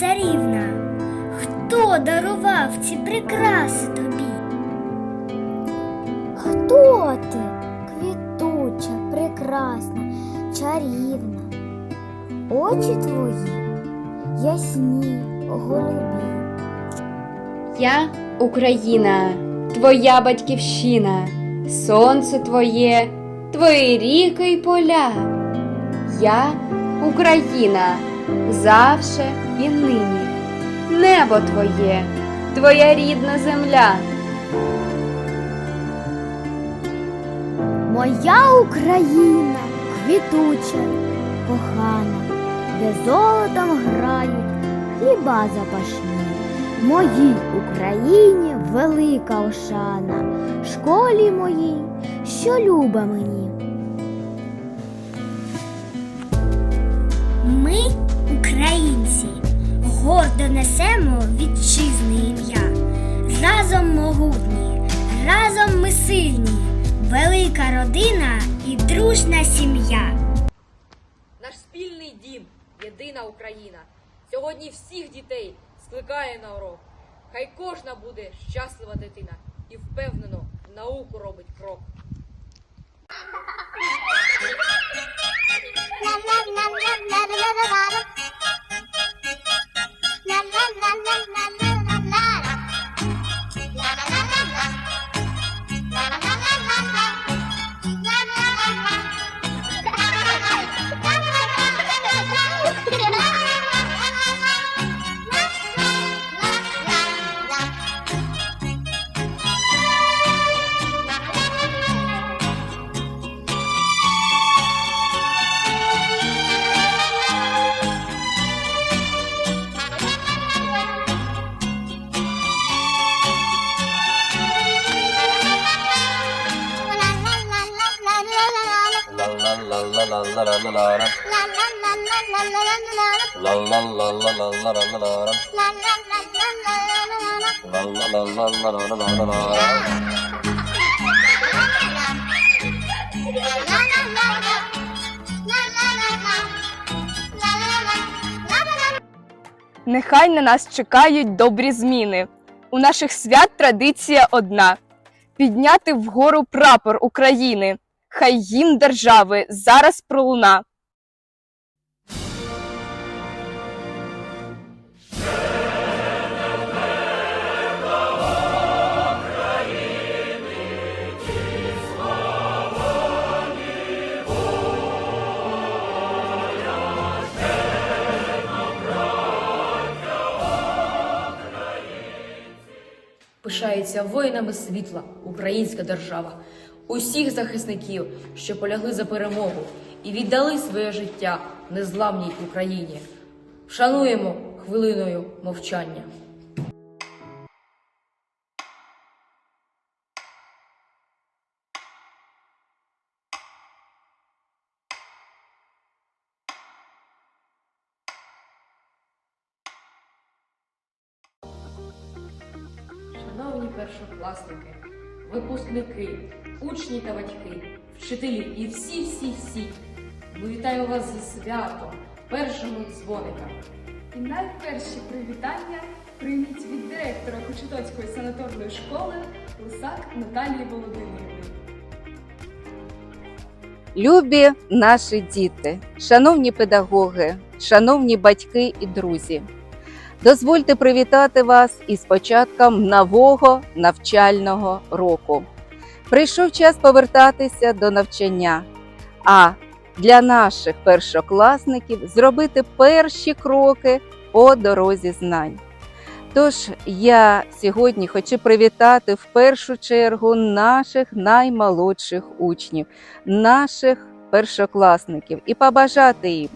царівна, хто дарував ці прикраси тобі? Хто ти, квітуча, прекрасна, чарівна? Очі твої ясні, голубі. Я Україна, твоя батьківщина, сонце твоє, твої ріки й поля. Я Україна, завше і нині, небо твоє, твоя рідна земля. Моя Україна квітуча, кохана, де золотом грають хліба запашні. Моїй Україні велика ошана, школі моїй, що люба мені. Ми, українці, гордо несемо вітчизне ім'я. Разом могутні, разом ми сильні, велика родина і дружна сім'я. Наш спільний дім, єдина Україна. Сьогодні всіх дітей скликає на урок. Хай кожна буде щаслива дитина і впевнено в науку робить крок. la la la la la Нехай на нас чекають добрі зміни. У наших свят традиція одна підняти вгору прапор України. Хай гімн держави зараз пролуна. Пишається воїнами світла українська держава, усіх захисників, що полягли за перемогу і віддали своє життя незламній Україні. Вшануємо хвилиною мовчання. Першокласники, випускники, учні та батьки, вчителі і всі-всі-всі, ми вітаємо вас зі святом, першого дзвоника. І найперші привітання прийміть від директора Кочетоцької санаторної школи Лисак Наталії Володимирівни. Любі наші діти, шановні педагоги, шановні батьки і друзі, дозвольте привітати вас із початком нового навчального року. Прийшов час повертатися до навчання, а для наших першокласників зробити перші кроки по дорозі знань. Тож я сьогодні хочу привітати в першу чергу наших наймолодших учнів, наших першокласників і побажати їм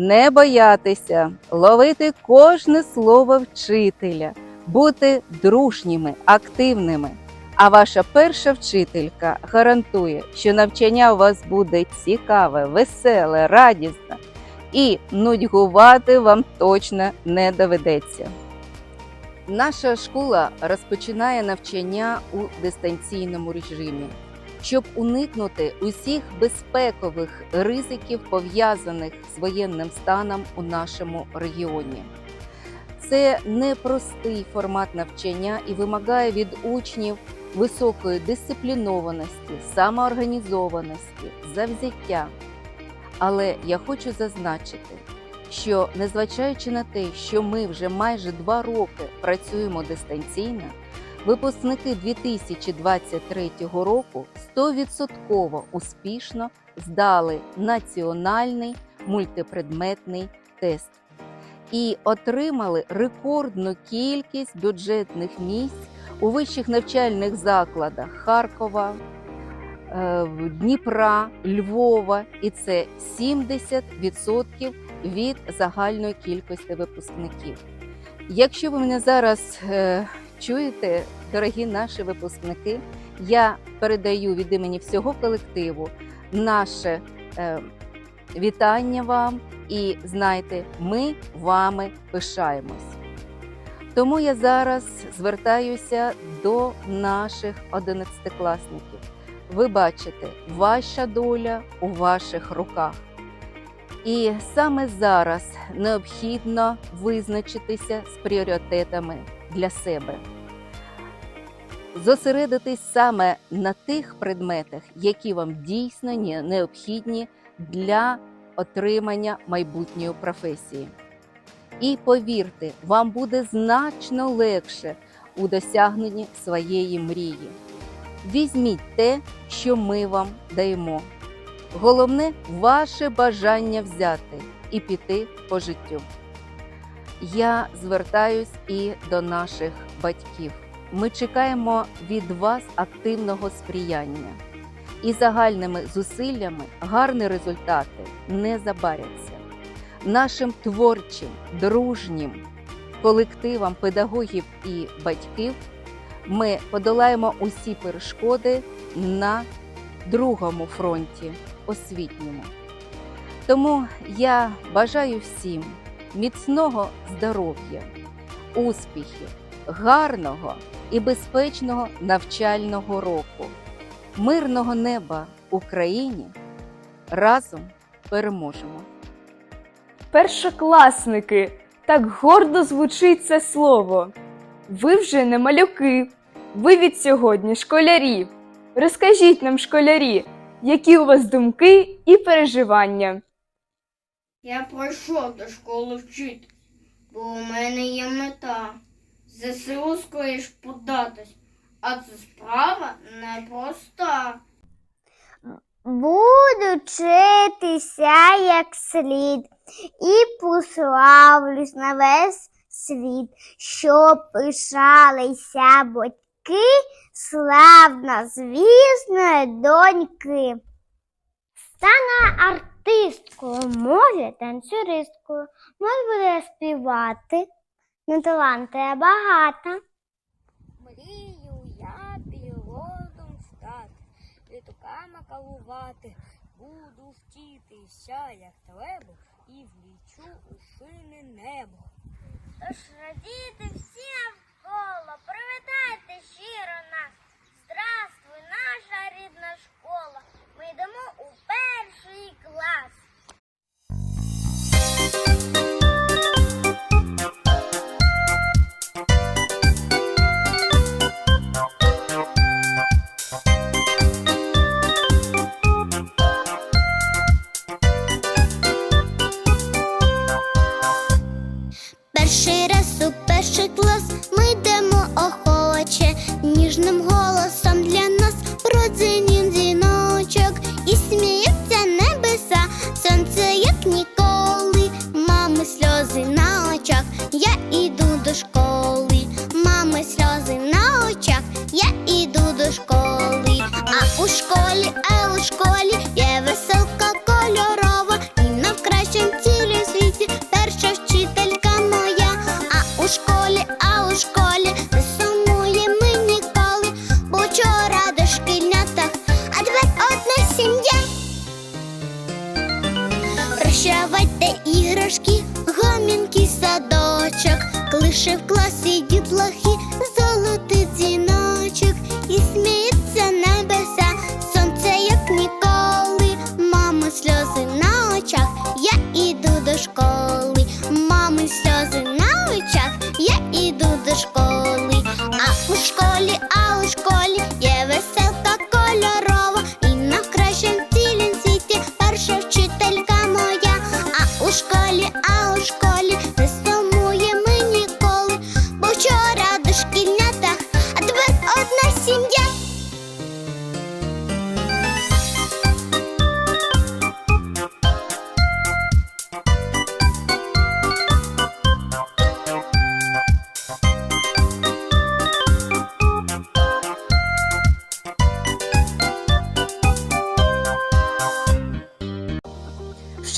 не боятися, ловити кожне слово вчителя, бути дружніми, активними. А ваша перша вчителька гарантує, що навчання у вас буде цікаве, веселе, радісне, і нудьгувати вам точно не доведеться. Наша школа розпочинає навчання у дистанційному режимі, щоб уникнути усіх безпекових ризиків, пов'язаних з воєнним станом у нашому регіоні. Це непростий формат навчання і вимагає від учнів високої дисциплінованості, самоорганізованості, завзяття. Але я хочу зазначити, що незважаючи на те, що ми вже майже два роки працюємо дистанційно, випускники 2023 року 100% успішно здали національний мультипредметний тест і отримали рекордну кількість бюджетних місць у вищих навчальних закладах Харкова, е, Дніпра, Львова, і це 70% від загальної кількості випускників. Якщо ви мене зараз е, чуєте, дорогі наші випускники, я передаю від імені всього колективу наше е, вітання вам і знайте, ми вами пишаємось. Тому я зараз звертаюся до наших одинадцятикласників. Ви бачите, ваша доля у ваших руках. І саме зараз необхідно визначитися з пріоритетами для себе. Зосередитись саме на тих предметах, які вам дійсно необхідні для отримання майбутньої професії. І повірте, вам буде значно легше у досягненні своєї мрії. Візьміть те, що ми вам даємо. Головне ваше бажання взяти і піти по життю. Я звертаюсь і до наших батьків. Ми чекаємо від вас активного сприяння. І загальними зусиллями гарні результати не забаряться. Нашим творчим, дружнім колективам педагогів і батьків ми подолаємо усі перешкоди на другому фронті освітньому. Тому я бажаю всім міцного здоров'я, успіхів, гарного і безпечного навчального року, мирного неба Україні. Разом переможемо! Першокласники, так гордо звучить це слово. Ви вже не малюки, ви від сьогодні школярі. Розкажіть нам, школярі, які у вас думки і переживання. Я пройшов до школи вчити, бо у мене є мета. ЗСУ скоріш податись, а це справа непроста. Буду вчитися як слід і прославлюсь на весь світ, щоб пишалися батьки славно звісної доньки. Стане артисткою, може танцюристкою, може буде співати, на таланти багата. Мрію я пілотом стати, літаками калувати, буду вчитися, як треба, і влічу у сине небо. Тож радіти всі навколо, привітайте щиро нас. Здравствуй, я іду до школи,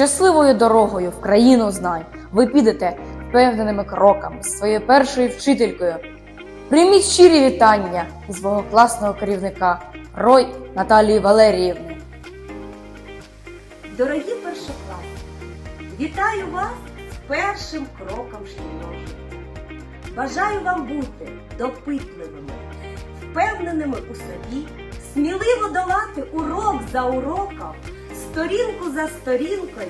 Щасливою дорогою в країну знань ви підете впевненими кроками з своєю першою вчителькою. Прийміть щирі вітання від свого класного керівника Рой Наталії Валеріївни. Дорогі першокласники, вітаю вас з першим кроком шкільного життя. Бажаю вам бути допитливими, впевненими у собі, сміливо долати урок за уроком, сторінку за сторінкою,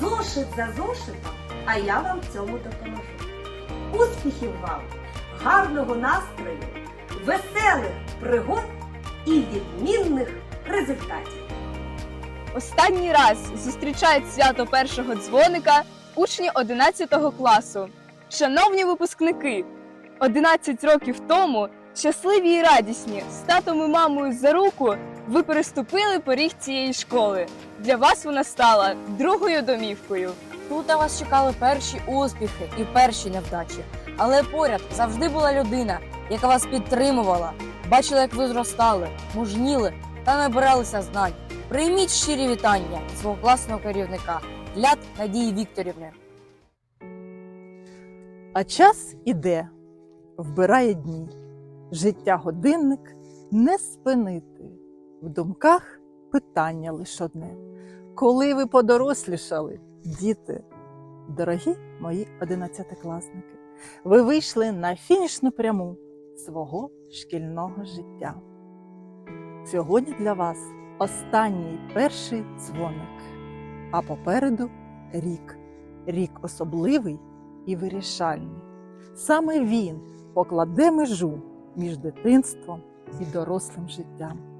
зошит за зошитом, а я вам в цьому допоможу. Успіхів вам, гарного настрою, веселих пригод і відмінних результатів! Останній раз зустрічають свято першого дзвоника учні 11 класу. Шановні випускники, 11 років тому, щасливі і радісні, з татом і мамою за руку, ви переступили поріг цієї школи. Для вас вона стала другою домівкою. Тут на вас чекали перші успіхи і перші невдачі. Але поряд завжди була людина, яка вас підтримувала, бачила, як ви зростали, мужніли та набиралися знань. Прийміть щирі вітання свого класного керівника Ляд Надії Вікторівни. А час іде, вбирає дні. Життя годинник не спинити. В думках питання лиш одне. Коли ви подорослішали, діти, дорогі мої одинадцятикласники, ви вийшли на фінішну пряму свого шкільного життя. Сьогодні для вас останній перший дзвоник, а попереду рік. Рік особливий і вирішальний. Саме він покладе межу між дитинством і дорослим життям.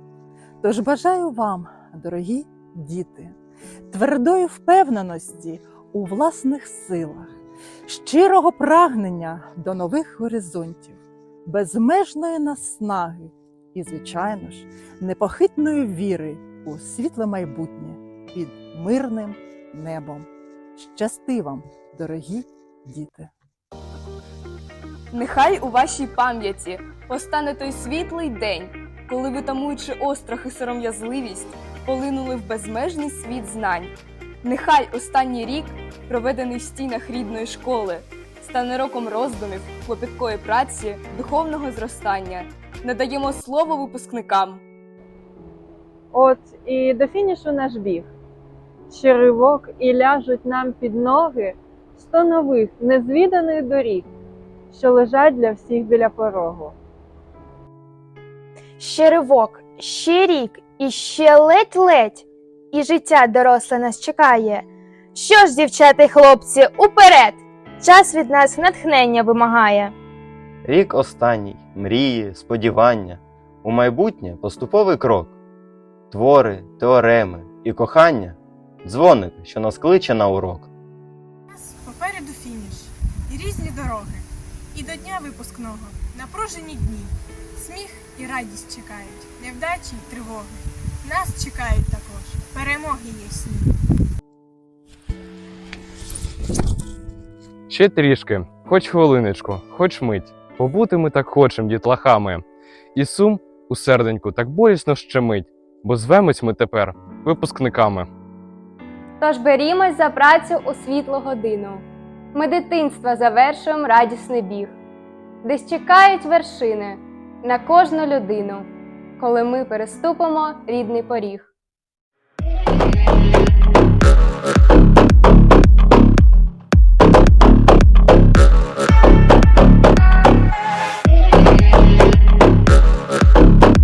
Тож бажаю вам, дорогі діти, твердої впевненості у власних силах, щирого прагнення до нових горизонтів, безмежної наснаги і, звичайно ж, непохитної віри у світле майбутнє під мирним небом. Щасти вам, дорогі діти! Нехай у вашій пам'яті постане той світлий день, коли ви, тамуючи острах і сором'язливість, полинули в безмежний світ знань. Нехай останній рік, проведений в стінах рідної школи, стане роком роздумів, клопіткої праці, духовного зростання. Надаємо слово випускникам. От і до фінішу наш біг. Ще ривок і ляжуть нам під ноги сто нових незвіданих доріг, що лежать для всіх біля порогу. Ще ривок, ще рік, і ще ледь-ледь, і життя доросле нас чекає. Що ж, дівчата й хлопці, уперед! Час від нас натхнення вимагає. Рік останній, мрії, сподівання, у майбутнє поступовий крок, твори, теореми і кохання, дзвоник, що нас кличе на урок. Попереду фініш і різні дороги. І до дня випускного напружені дні. Сміх і радість чекають, невдачі й тривоги. Нас чекають також перемоги ясні. Ще трішки, хоч хвилиночку, хоч мить. Побути ми так хочем, дітлахами. І сум у серденьку так болісно щемить, бо звемось ми тепер випускниками. Тож берімось за працю у світлу годину. Ми дитинства завершуємо радісний біг, десь чекають вершини на кожну людину, коли ми переступимо рідний поріг.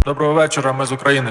Доброго вечора, ми з України.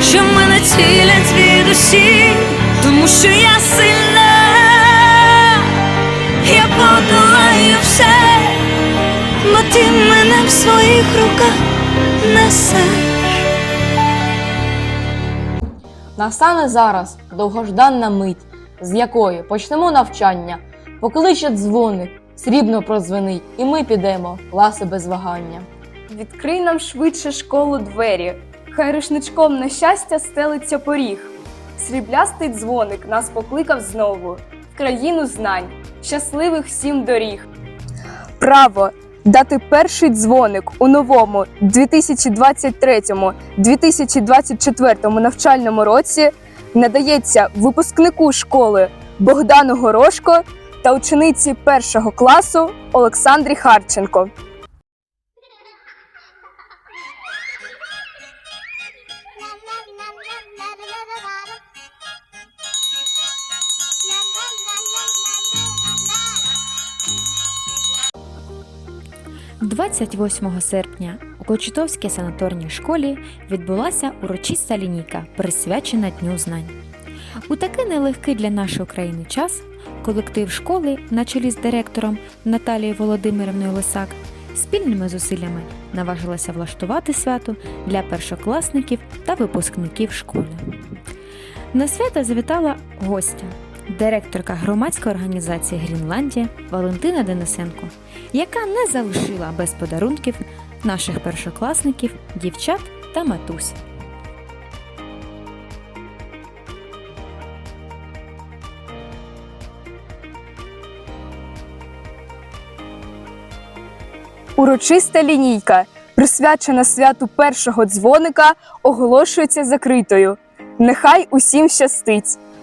що мене цілять звідусі, тому що я сильна, я подолаю все, бо ти мене в своїх руках несеш. Настане зараз довгожданна мить, з якої почнемо навчання, покличе дзвоник, срібно прозвенить, і ми підемо, класи без вагання. Відкрий нам швидше школу двері, хай рушничком на щастя стелиться поріг. Сріблястий дзвоник нас покликав знову в країну знань, щасливих всім доріг. Право дати перший дзвоник у новому 2023-2024 навчальному році надається випускнику школи Богдану Горошко та учениці першого класу Олександрі Харченко. – 28 серпня у Кочетовській санаторній школі відбулася урочиста лінійка, присвячена Дню знань. У такий нелегкий для нашої країни час колектив школи, на чолі з директором Наталією Володимирівною Лисак, спільними зусиллями наважилася влаштувати свято для першокласників та випускників школи. На свято завітала гостя, директорка громадської організації Грінландія Валентина Денисенко, яка не залишила без подарунків наших першокласників, дівчат та матусь. Урочиста лінійка, присвячена святу першого дзвоника, оголошується закритою. Нехай усім щастить.